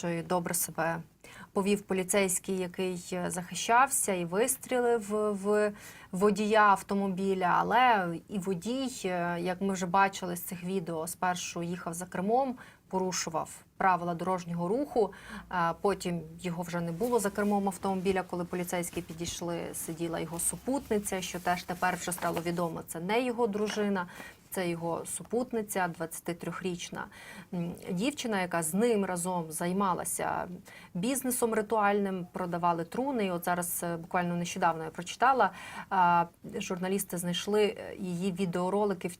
чи добре себе повів поліцейський, який е, захищався і вистрілив в водія автомобіля. Але і водій, е, як ми вже бачили з цих відео, спершу їхав за кермом, порушував правила дорожнього руху. Потім його вже не було за кермом автомобіля. Коли поліцейські підійшли, сиділа його супутниця, що теж тепер вже стало відомо. Це не його дружина. Це його супутниця, 23-річна дівчина, яка з ним разом займалася бізнесом ритуальним, продавали труни. І от зараз е, буквально нещодавно я прочитала. Журналісти знайшли е, її відеоролики в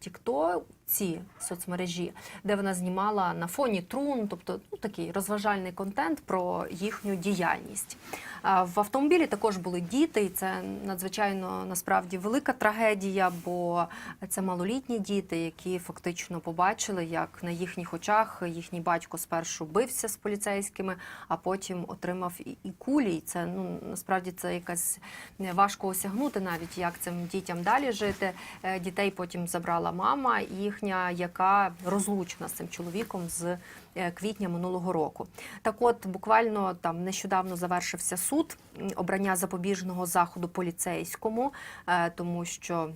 ці соцмережі, де вона знімала на фоні трун, тобто ну, такий розважальний контент про їхню діяльність. В автомобілі також були діти, і це надзвичайно насправді велика трагедія, бо це малолітні діти, які фактично побачили, як на їхніх очах їхній батько спершу бився з поліцейськими, а потім отримав і, і кулі. І це ну насправді це якась е, важко осягнути, навіть як цим дітям далі жити. Е, Дітей потім забрала мама їхня, яка розлучена з цим чоловіком з е, квітня минулого року. Так, от буквально там нещодавно завершився суд обрання запобіжного заходу поліцейському, е, тому що.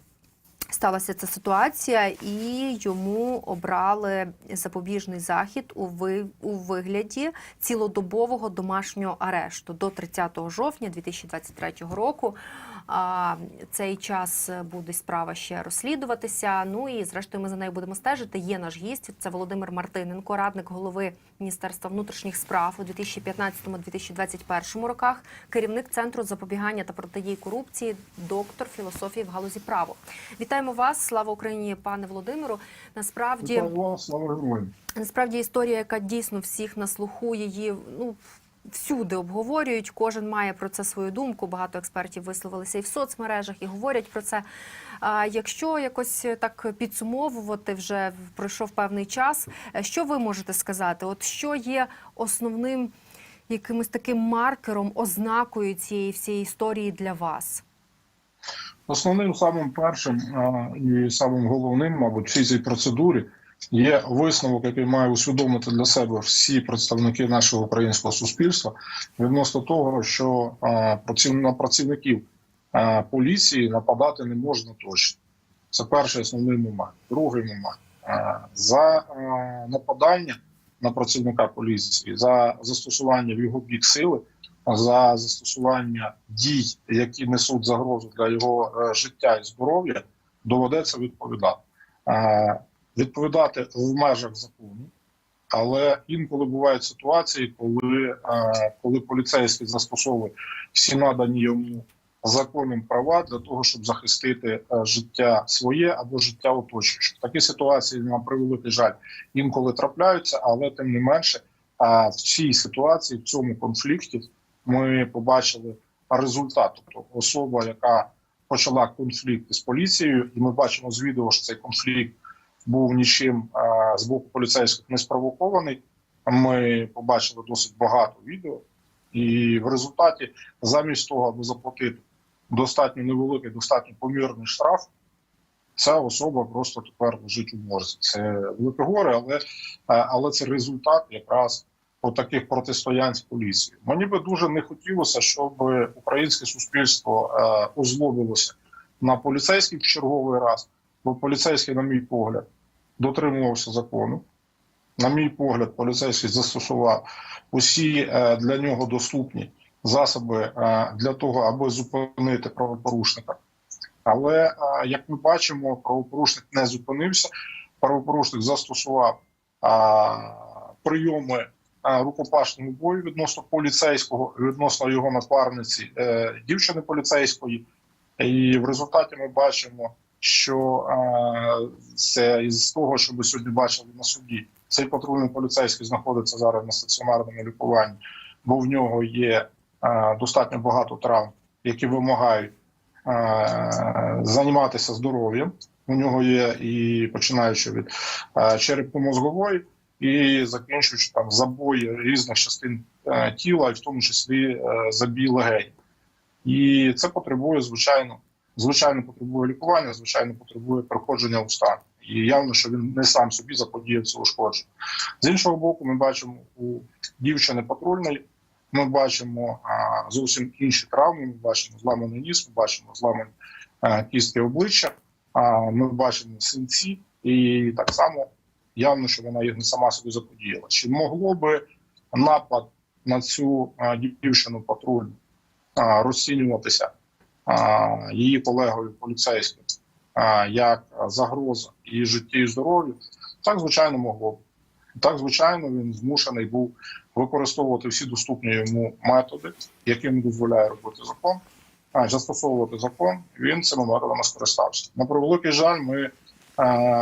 Сталася ця ситуація, і йому обрали запобіжний захід у ви- у вигляді цілодобового домашнього арешту до 30 жовтня 2023 року. А, цей час буде справа ще розслідуватися. Ну і зрештою ми за нею будемо стежити. Є наш гість. Це Володимир Мартиненко, радник голови Міністерства внутрішніх справ у 2015-2021 роках, керівник центру запобігання та протидії корупції, доктор філософії в галузі право. Вітаємо вас! Слава Україні, пане Володимиру. Насправді. Вітаю вас, слава героям. Насправді історія, яка дійсно всіх на слуху, її ну всюди обговорюють. Кожен має про це свою думку. Багато експертів висловилися і в соцмережах, і говорять про це. А якщо якось так підсумовувати, вже пройшов певний час. е, Що ви можете сказати? От що є основним якимось таким маркером, ознакою цієї всієї історії для вас? Основним самим першим і самим головним, мабуть, в цій процедурі є висновок, який має усвідомити для себе всі представники нашого українського суспільства відносно того, що на працівників поліції нападати не можна точно. Це перший основний момент. Другий момент за нападання на працівника поліції, за застосування в його бік сили. за застосування дій, які несуть загрозу для його е, життя і здоров'я, доведеться відповідати. Відповідати в межах закону, але інколи бувають ситуації, коли, е, коли поліцейський застосовує всі надані йому законом права для того, щоб захистити е, життя своє або життя оточуючих. Такі ситуації на превеликий жаль інколи трапляються, але тим не менше, е, в цій ситуації, в цьому конфлікті ми побачили результат. Тобто особа, яка почала конфлікт з поліцією, і ми бачимо з відео, що цей конфлікт був нічим з боку поліцейських не спровокований. Ми побачили досить багато відео, і в результаті, замість того, аби заплатити достатньо невеликий, достатньо помірний штраф, ця особа просто тепер лежить у морзі. Це велике горе, але, але це результат якраз от таких протистоянь з поліцією. Мені би дуже не хотілося, щоб українське суспільство озлобилося на поліцейських черговий раз, бо поліцейський, на мій погляд, дотримувався закону. На мій погляд, поліцейський застосував усі е, для нього доступні засоби е, для того, аби зупинити правопорушника. Але е, як ми бачимо, правопорушник не зупинився. Правопорушник застосував прийоми рукопашного бою відносно поліцейського, відносно його напарниці дівчини поліцейської. І в результаті ми бачимо, що е, це із того, що ми сьогодні бачили на суді, цей патрульний поліцейський знаходиться зараз на стаціонарному лікуванні, бо в нього є е, достатньо багато травм, які вимагають е, займатися здоров'ям. У нього є і починаючи від черепно-мозгової і закінчуючи там забої різних частин тіла, і в тому числі забій легень. І це потребує, звичайно, звичайно, потребує лікування, звичайно, потребує проходження у стан. і явно, що він не сам собі заподіяв це ушкодження. З іншого боку, ми бачимо у дівчини патрульної. Ми бачимо а, зовсім інші травми. Ми бачимо зламаний ніс, ми бачимо зламані кістки обличчя. А ми бачимо синці, і так само явно, що вона їх не сама собі заподіяла. Чи могло би напад на цю а, дівчину патрульну розцінюватися її колегою поліцейським як загроза її житті і здоров'ю? Так, звичайно, могло б. Так, звичайно, він змушений був використовувати всі доступні йому методи, яким дозволяє робити закон, а застосовувати закон. Він цими методами скористався. На превеликий жаль, ми,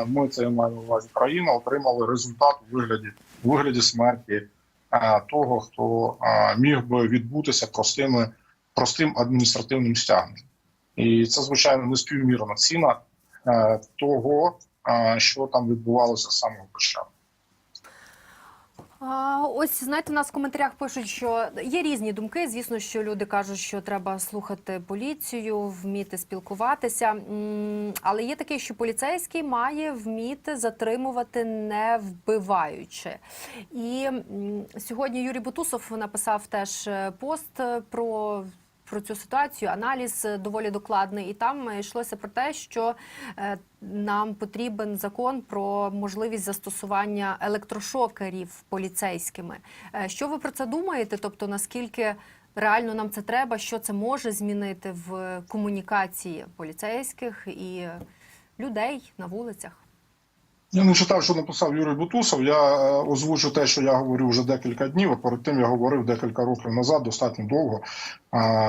ми це маю увазі країна, отримали результат у вигляді у вигляді смерті того, хто міг би відбутися простими простим адміністративним стягненням. І це звичайно неспівмірна ціна е, того, е, що там відбувалося з самого початку. Ось знаєте, в нас в коментарях пишуть, що є різні думки. Звісно, що люди кажуть, що треба слухати поліцію, вміти спілкуватися. Але є таке, що поліцейський має вміти затримувати, не вбиваючи. І сьогодні Юрій Бутусов написав теж е, пост е, про. Про цю ситуацію аналіз е, доволі докладний, і там е, йшлося про те, що е, нам потрібен закон про можливість застосування електрошокерів поліцейськими. Що ви про це думаєте? Тобто, наскільки реально нам це треба, що це може змінити в комунікації поліцейських і людей на вулицях? Я не читав, що написав Юрій Бутусов. Я е, озвучу те, що я говорю вже декілька днів. а Перед тим я говорив декілька років назад, достатньо довго.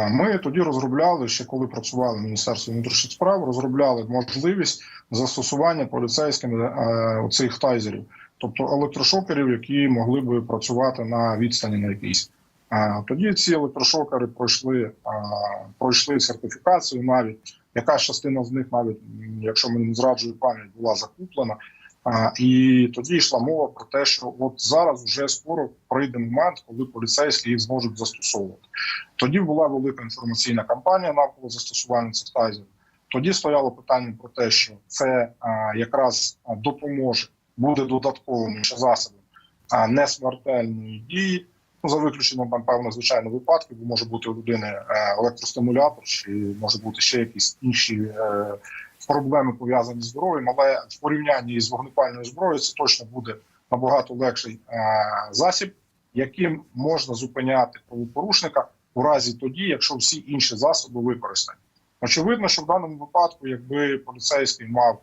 Ми тоді розробляли, ще коли працювали в Міністерстві внутрішніх справ, розробляли можливість застосування поліцейськими е, цих тайзерів, тобто електрошокерів, які могли би працювати на відстані на якійсь. Тоді ці електрошокери пройшли, пройшли сертифікацію навіть. Якась частина з них, навіть якщо мені не зраджує пам'ять, була закуплена. І тоді йшла мова про те, що от зараз вже скоро прийде момент, коли поліцейські їх зможуть застосовувати. Тоді була велика інформаційна кампанія навколо застосування цих тайзерів. Тоді стояло питання про те, що це якраз допоможе, буде додатковим ще засобом а, несмертельної дії. Ну, за виключенням там певно звичайно випадків, бо може бути у людини е, електростимулятор, чи може бути ще якісь інші е, проблеми пов'язані з здоров'ям, але в порівнянні з вогнепальною зброєю це точно буде набагато легший е, засіб, яким можна зупиняти правопорушника у разі тоді, якщо всі інші засоби використані. Очевидно, що в даному випадку, якби поліцейський мав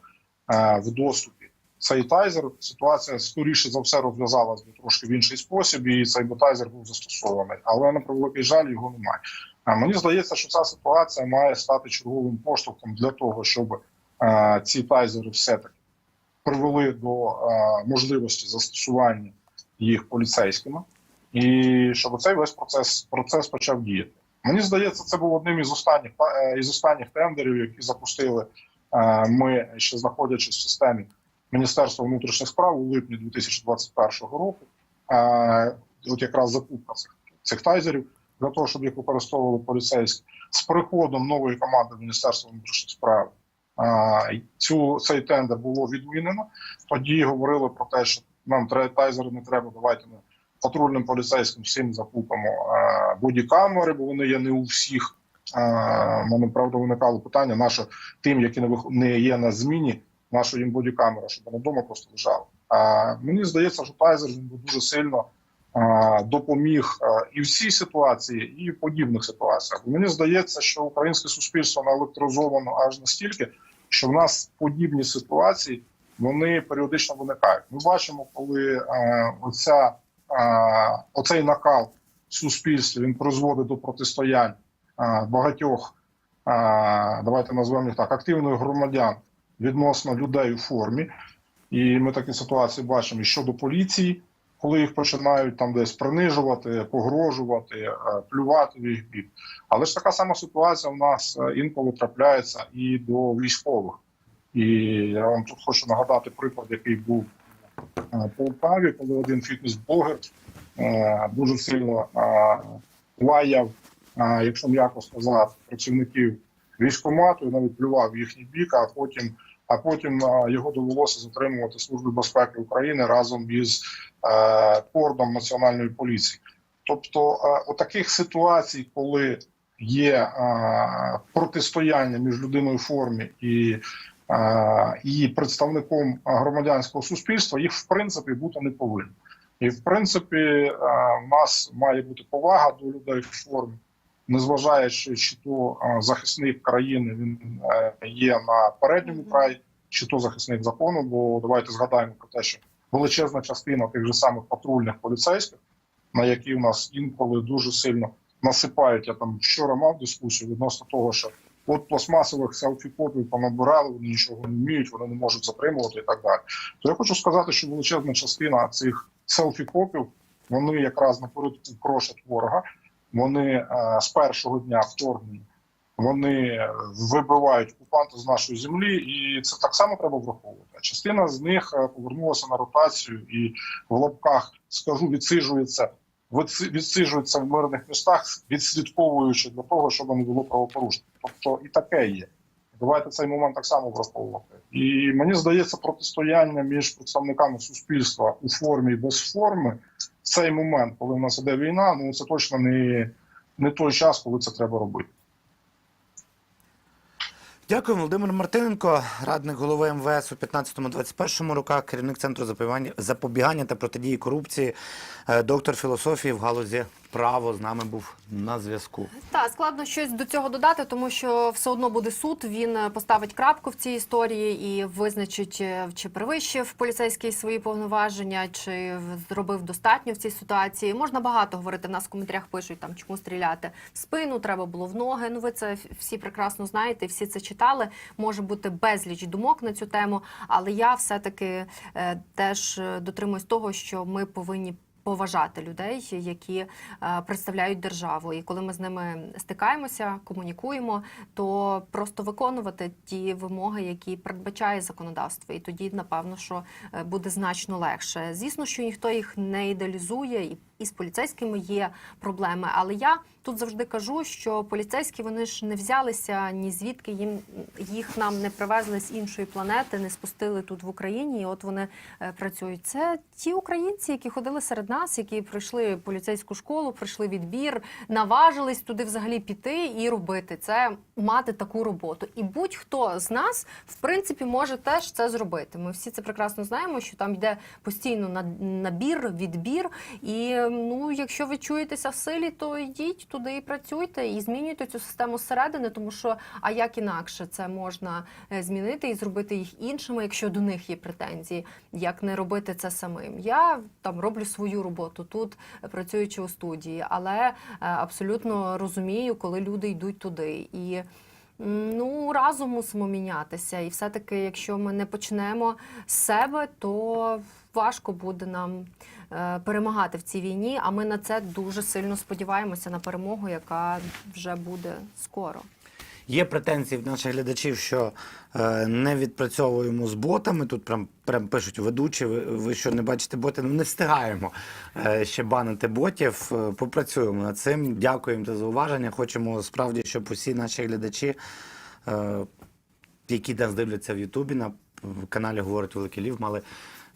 е, в доступі цей тайзер, ситуація скоріше за все розв'язалась би трошки в інший спосіб, і цей тайзер був застосований. Але на превеликий жаль його немає. А мені здається, що ця ситуація має стати черговим поштовхом для того, щоб ці тайзери все-таки привели до можливості застосування їх поліцейськими, і щоб цей весь процес процес почав діяти. Мені здається, це був одним із останніх е, із останніх тендерів, які запустили ми ще знаходячись в системі Міністерства внутрішніх справ у липні 2021 року. От якраз закупка цих, цих тайзерів для того, щоб їх використовували поліцейські з приходом нової команди Міністерства внутрішніх справ. Цю цей тендер було відмінено. Тоді говорили про те, що нам тайзери не треба. Давайте ми патрульним поліцейським всім закупимо бодікамери, бо вони є не у всіх. Мене правда виникало питання, наше тим, які не не є на зміні, нашу їм бодікамера, щоб вона вдома просто лежала. Мені здається, що тайзер він би дуже сильно допоміг і в цій ситуації, і в подібних ситуаціях. Мені здається, що українське суспільство наелектризовано аж настільки, що в нас подібні ситуації вони періодично виникають. Ми бачимо, коли оця, оцей накал в суспільстві він призводить до протистоянь багатьох. Давайте назвемо їх так активних громадян відносно людей у формі. І ми такі ситуації бачимо і щодо поліції, коли їх починають там десь принижувати, погрожувати, е, плювати в їх бік. Але ж така сама ситуація в нас е, інколи трапляється і до військових. І я вам тут хочу нагадати приклад, який був е, в Полтаві, коли один фітнес-блогер е, дуже сильно е, лаяв, е, якщо м'яко сказати, працівників військкомату, і навіть плював в їхній бік, а потім а потім е, його довелося затримувати Службі безпеки України разом із е, кордом національної поліції. Тобто, е, у таких ситуацій, коли є е, протистояння між людиною в формі і, е, і представником громадянського суспільства, їх в принципі бути не повинно. І в принципі, е, в нас має бути повага до людей в формі, незважаючи, чи то е, захисник країни він е, є на передньому краї, чи то захисник закону. Бо давайте згадаємо про те, що величезна частина тих же самих патрульних поліцейських, на які в нас інколи дуже сильно насипають. Я там вчора мав дискусію відносно того, що от пластмасових селфі-копій понабирали, вони нічого не вміють, вони не можуть затримувати і так далі. То я хочу сказати, що величезна частина цих селфі-копів вони якраз напередку крошать ворога. Вони е, з першого дня вторгнення вони вибивають окупанта з нашої землі, і це так само треба враховувати. Частина з них е, повернулася на ротацію і в лапках скажу, відсиджується, відси- відсиджується в мирних містах, відслідковуючи для того, щоб не було правопорушень. Тобто і таке є. Давайте цей момент так само враховувати. І мені здається, протистояння між представниками суспільства у формі і без форми цей момент, коли в нас іде війна, ну це точно не, не той час, коли це треба робити. Дякую, Володимир Мартиненко, радник голови МВС у 15-21 роках, керівник центру запобігання- та протидії корупції, е, доктор філософії в галузі право з нами був на зв'язку. Так, складно щось до цього додати, тому що все одно буде суд. Він е, поставить крапку в цій історії і визначить, е, чи перевищив поліцейський свої повноваження, чи зробив достатньо в цій ситуації. Можна багато говорити. В нас в коментарях пишуть там, чому стріляти в спину, треба було в ноги. Ну ви це всі прекрасно знаєте, всі це читали. Може бути безліч думок на цю тему, але я все-таки е, теж е, дотримуюсь того, що ми повинні. Поважати людей, які е, представляють державу, і коли ми з ними стикаємося, комунікуємо, то просто виконувати ті вимоги, які передбачає законодавство, і тоді напевно, що е, буде значно легше. Звісно, що ніхто їх не ідеалізує, і, і з поліцейськими є проблеми. Але я тут завжди кажу, що поліцейські вони ж не взялися ні звідки їм їх нам не привезли з іншої планети, не спустили тут в Україні. І от вони е, працюють. Це ті українці, які ходили серед нас, які пройшли поліцейську школу, пройшли відбір, наважились туди взагалі піти і робити це, мати таку роботу. І будь-хто з нас, в принципі, може теж це зробити. Ми всі це прекрасно знаємо, що там йде постійно на- набір, відбір. І ну, якщо ви чуєтеся в силі, то йдіть туди і працюйте, і змінюйте цю систему зсередини, тому що а як інакше це можна е, змінити і зробити їх іншими, якщо до них є претензії, як не робити це самим. Я там роблю свою роботу тут, працюючи у студії, але е, абсолютно розумію, коли люди йдуть туди. І ну разом мусимо мінятися. І все-таки, якщо ми не почнемо з себе, то важко буде нам перемагати в цій війні. А ми на це дуже сильно сподіваємося на перемогу, яка вже буде скоро. Є претензії в наших глядачів, що е, не відпрацьовуємо з ботами. Тут прям, прям пишуть ведучі, ви, ви що не бачите боти, ну не встигаємо е, ще банити ботів. Е, Попрацюємо над цим. Дякуємо за зауваження. Хочемо справді, щоб усі наші глядачі, е, які нас дивляться в Ютубі на каналі Говорить Великий Лів, мали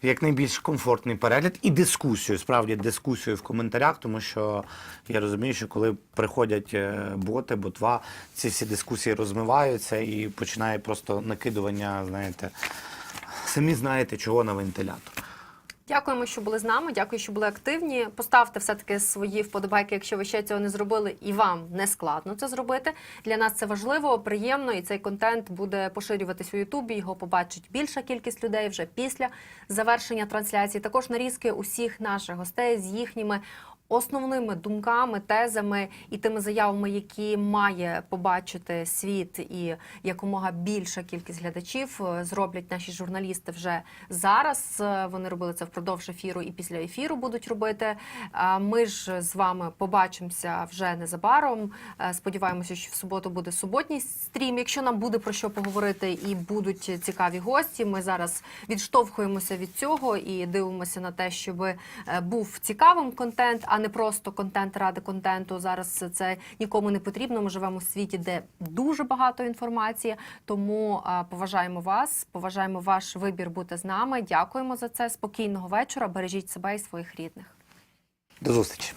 якнайбільш комфортний перегляд і дискусію, справді дискусію в коментарях, тому що я розумію, що коли приходять е, боти, ботва, ці всі дискусії розмиваються і починає просто накидування, знаєте, самі знаєте, чого на вентилятор. Дякуємо, що були з нами. Дякую, що були активні. Поставте все-таки свої вподобайки, якщо ви ще цього не зробили, і вам не складно це зробити. Для нас це важливо, приємно, і цей контент буде поширюватись у Ютубі. Його побачить більша кількість людей вже після завершення трансляції. Також нарізки усіх наших гостей з їхніми. Основними думками, тезами і тими заявами, які має побачити світ, і якомога більша кількість глядачів е, зроблять наші журналісти вже зараз. Е, Вони робили це впродовж ефіру і після ефіру будуть робити. А Ми ж з вами побачимося вже незабаром. Е, Сподіваємося, що в суботу буде суботній стрім. Якщо нам буде про що поговорити і будуть цікаві гості, ми зараз відштовхуємося від цього і дивимося на те, щоб е, був цікавим контент, а не просто контент ради контенту. Зараз це нікому не потрібно. Ми живемо у світі, де дуже багато інформації. Тому поважаємо вас, поважаємо ваш вибір бути з нами. Дякуємо за це. Спокійного вечора. Бережіть себе і своїх рідних. До зустрічі.